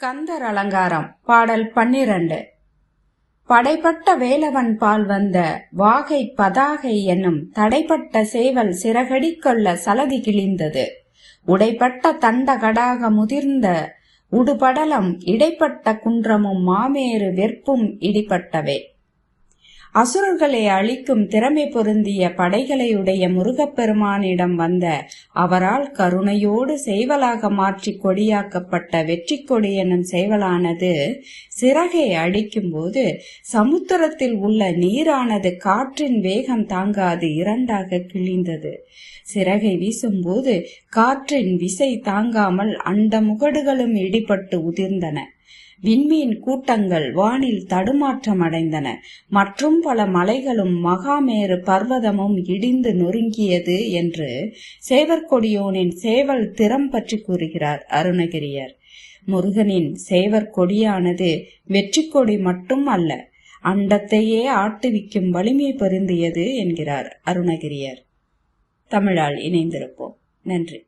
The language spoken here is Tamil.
கந்தர் அலங்காரம் பாடல் பன்னிரண்டு. படைப்பட்ட வேலவன் பால் வந்த வாகை பதாகை என்னும் தடைப்பட்ட சேவல் சிறகடிக்கொள்ள சலதி கிழிந்தது. உடைப்பட்ட தண்ட கடாக முதிர்ந்த உடுபடலம் இடைப்பட்ட குன்றமும் மாமேறு வெற்பும் இடிப்பட்டவே அசுரர்களை அழிக்கும் திறமை பொருந்திய படைகளையுடைய முருகப்பெருமானிடம் வந்த அவரால் கருணையோடு செய்வலாக மாற்றி கொடியாக்கப்பட்ட வெற்றி கொடி எனும் செய்வலானது சிறகை அடிக்கும்போது சமுத்திரத்தில் உள்ள நீரானது காற்றின் வேகம் தாங்காது இரண்டாக கிழிந்தது. சிறகை வீசும்போது காற்றின் விசை தாங்காமல் அந்த முகடுகளும் இடிபட்டு உதிர்ந்தன. விண்மீன் கூட்டங்கள் வானில் தடுமாற்றம் அடைந்தன. மற்றும் பல மலைகளும் மகாமேரு பர்வதமும் இடிந்து நொறுங்கியது என்று சேவற்கொடியோனின் சேவல் திறம் பற்றி கூறுகிறார் அருணகிரியர். முருகனின் சேவற்கொடியானது வெற்றி கொடி மட்டும் அல்ல அண்டத்தையே ஆட்டுவிக்கும் வலிமை பொருந்தியது என்கிறார் அருணகிரியர். தமிழால் இணைந்திருப்போம். நன்றி.